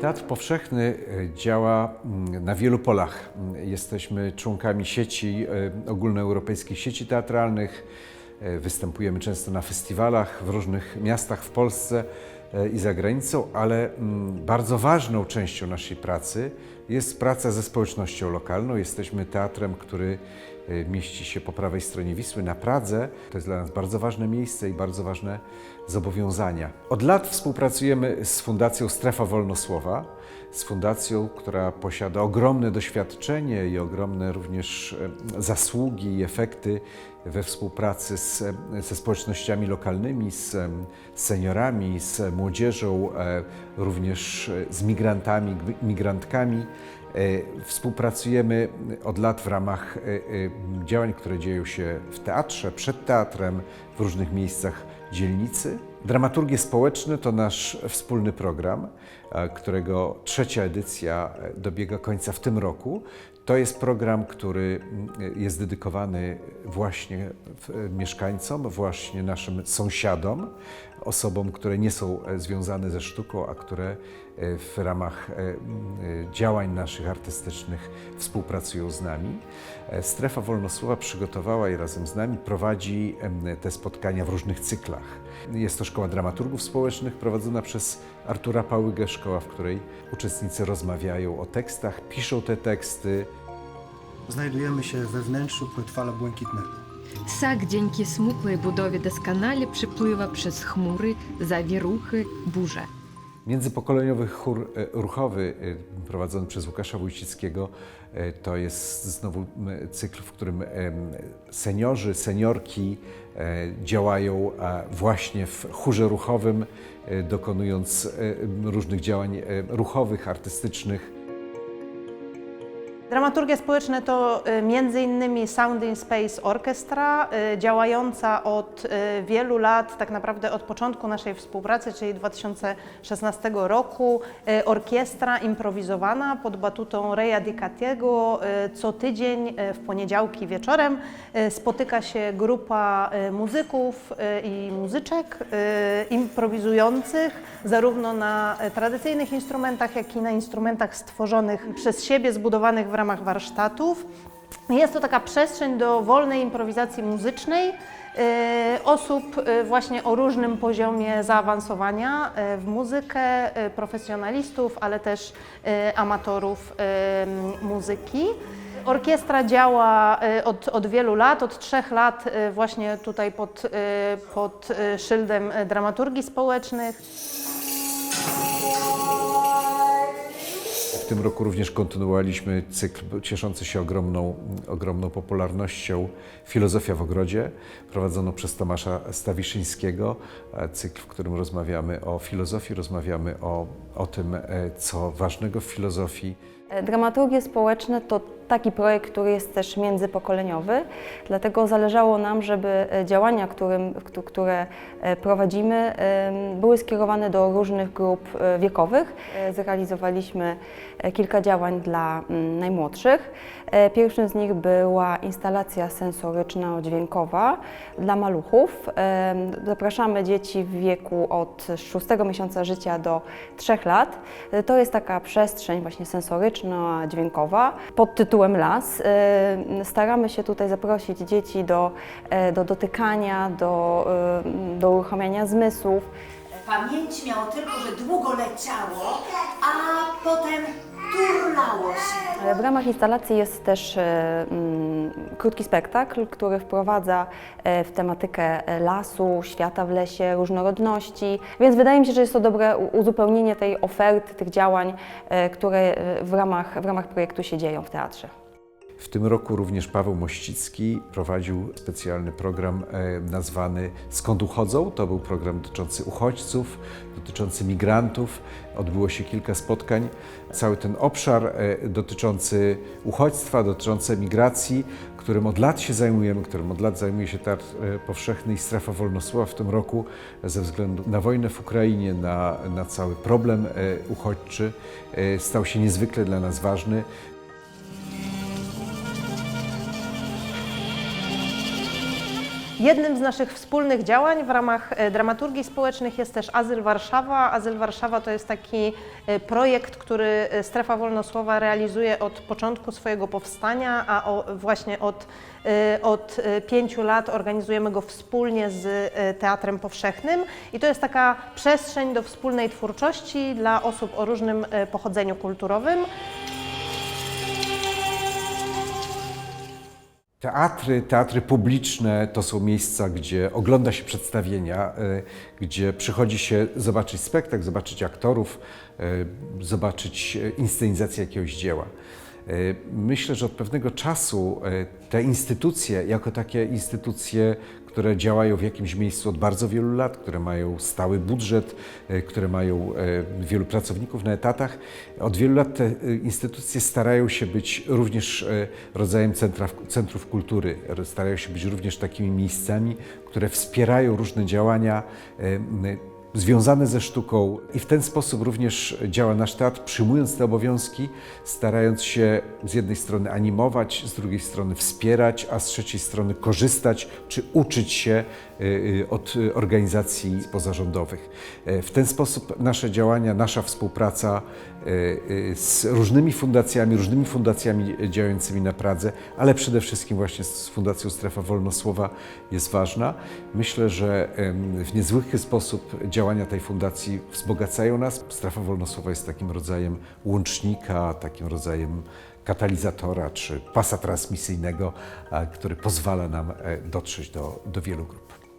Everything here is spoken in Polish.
Teatr Powszechny e, działa mm, na wielu polach. Mm, Jesteśmy członkami sieci, e, ogólnoeuropejskich sieci teatralnych. E, Występujemy często na festiwalach w różnych miastach w Polsce i za granicą, ale mm, bardzo ważną częścią naszej pracy jest praca ze społecznością lokalną. Jesteśmy teatrem, który e, mieści się po prawej stronie Wisły na Pradze. To jest dla nas bardzo ważne miejsce i bardzo ważne zobowiązania. Od lat współpracujemy z Fundacją Strefa Wolnosłowa, z fundacją, która posiada ogromne doświadczenie i ogromne również e, zasługi i efekty we współpracy z, e, ze społecznościami lokalnymi, z e, seniorami, z młodzieżą, również z migrantami, migrantkami. Współpracujemy od lat w ramach działań, które dzieją się w teatrze, przed teatrem, w różnych miejscach dzielnicy. Dramaturgie społeczne to nasz wspólny program, e, którego trzecia edycja e, dobiega końca w tym roku. To jest program, który mm, jest dedykowany właśnie e, mieszkańcom, właśnie naszym sąsiadom, osobom, które nie są e, związane ze sztuką, a które e, w ramach działań naszych artystycznych współpracują z nami. Strefa Wolnosłowa przygotowała i razem z nami prowadzi te spotkania w różnych cyklach. Jest to Szkoła Dramaturgów Społecznych prowadzona przez Artura Pałygę, szkoła, w której uczestnicy rozmawiają o tekstach, piszą te teksty, Znajdujemy się we wnętrzu płetwala błękitnego. Ssak dzięki smukłej budowie doskonale przepływa przez chmury, zawieruchy, burze. Międzypokoleniowy chór e, ruchowy e, prowadzony przez Łukasza Wójcickiego e, to jest znowu cykl, w którym seniorzy, seniorki działają właśnie w chórze ruchowym, dokonując różnych działań ruchowych, artystycznych. Dramaturgia społeczna to y, innymi Sound in Space Orchestra, y, działająca od y, wielu lat, tak naprawdę od początku naszej współpracy, czyli 2016 roku. Orkiestra improwizowana pod batutą Reja Di Cattiego. Y, Co tydzień w poniedziałki wieczorem spotyka się grupa muzyków i muzyczek improwizujących zarówno na tradycyjnych instrumentach, jak i na instrumentach stworzonych przez siebie, zbudowanych w ramach warsztatów. Jest to taka przestrzeń do wolnej improwizacji muzycznej y, osób y, właśnie o różnym poziomie zaawansowania y, w muzykę, profesjonalistów, ale też amatorów muzyki. Orkiestra działa od, od wielu lat, od trzech lat właśnie tutaj pod, pod szyldem dramaturgii społecznych. Tym roku również kontynuowaliśmy cykl cieszący się ogromną, ogromną popularnością Filozofia w ogrodzie, prowadzono przez Tomasza Stawiszyńskiego. E, Cykl, w którym rozmawiamy o filozofii, rozmawiamy o, o tym, e, co ważnego w filozofii. Dramaturgie społeczne to taki projekt, który jest też międzypokoleniowy, dlatego zależało nam, żeby e, działania, którym, któ- które e, prowadzimy, były skierowane do różnych grup e, wiekowych. E, Zrealizowaliśmy e, kilka działań dla mm, najmłodszych. E, Pierwszym z nich była instalacja sensoryczno-dźwiękowa dla maluchów. Em, Zapraszamy dzieci w wieku od 6 miesiąca życia do 3 lat. E, To jest taka przestrzeń właśnie sensoryczno-dźwiękowa pod tytułem Las. E, Staramy się tutaj zaprosić dzieci do, e, do dotykania, do, e, do uruchamiania zmysłów. Pamięci miało tylko, że długo leciało, a potem turlało się. W ramach instalacji jest też e, mm, krótki spektakl, który wprowadza e, w tematykę e, lasu, świata w lesie, różnorodności, więc wydaje mi się, że jest to dobre uzupełnienie tej oferty, tych działań, które w ramach, w ramach projektu się dzieją w teatrze. W tym roku również Paweł Mościcki prowadził specjalny program e, nazwany Skąd uchodzą? To był program dotyczący uchodźców, dotyczący migrantów. Odbyło się kilka spotkań. Cały ten obszar e, dotyczący uchodźstwa, dotyczący migracji, którym od lat się zajmujemy, którym od lat zajmuje się Teatr Powszechny i Strefa Wolnosłowa w tym roku ze względu na wojnę w Ukrainie, na, na cały problem e, uchodźczy, stał się niezwykle dla nas ważny. Jednym z naszych wspólnych działań w ramach e, dramaturgii społecznych jest też Azyl Warszawa. Azyl Warszawa to jest taki e, projekt, który e, Strefa Wolnosłowa realizuje od początku swojego powstania, a właśnie od, od pięciu lat organizujemy go wspólnie z Teatrem Powszechnym. I to jest taka przestrzeń do wspólnej twórczości dla osób o różnym pochodzeniu kulturowym. Teatry, teatry publiczne to są miejsca, gdzie ogląda się przedstawienia, e, gdzie przychodzi się zobaczyć spektakl, zobaczyć aktorów, e, zobaczyć e, inscenizację jakiegoś dzieła. Myślę, że od pewnego czasu te instytucje, jako takie instytucje, które działają w jakimś miejscu od bardzo wielu lat, które mają stały budżet, e, które mają e, wielu pracowników na etatach, od wielu lat te e, instytucje starają się być również rodzajem centra, centrów kultury, starają się być również takimi miejscami, które wspierają różne działania związane ze sztuką i w ten sposób również działa nasz teatr, przyjmując te obowiązki, starając się z jednej strony animować, z drugiej strony wspierać, a z trzeciej strony korzystać czy uczyć się od y, organizacji pozarządowych. E, W ten sposób nasze działania, nasza współpraca y, y, z różnymi fundacjami, różnymi fundacjami działającymi na Pradze, ale przede wszystkim właśnie z Fundacją Strefa Wolnosłowa jest ważna. Myślę, że w niezwykły sposób działania tej fundacji wzbogacają nas. Strefa Wolnosłowa jest takim rodzajem łącznika, takim rodzajem katalizatora czy pasa transmisyjnego, który pozwala nam e, dotrzeć do, do wielu grup.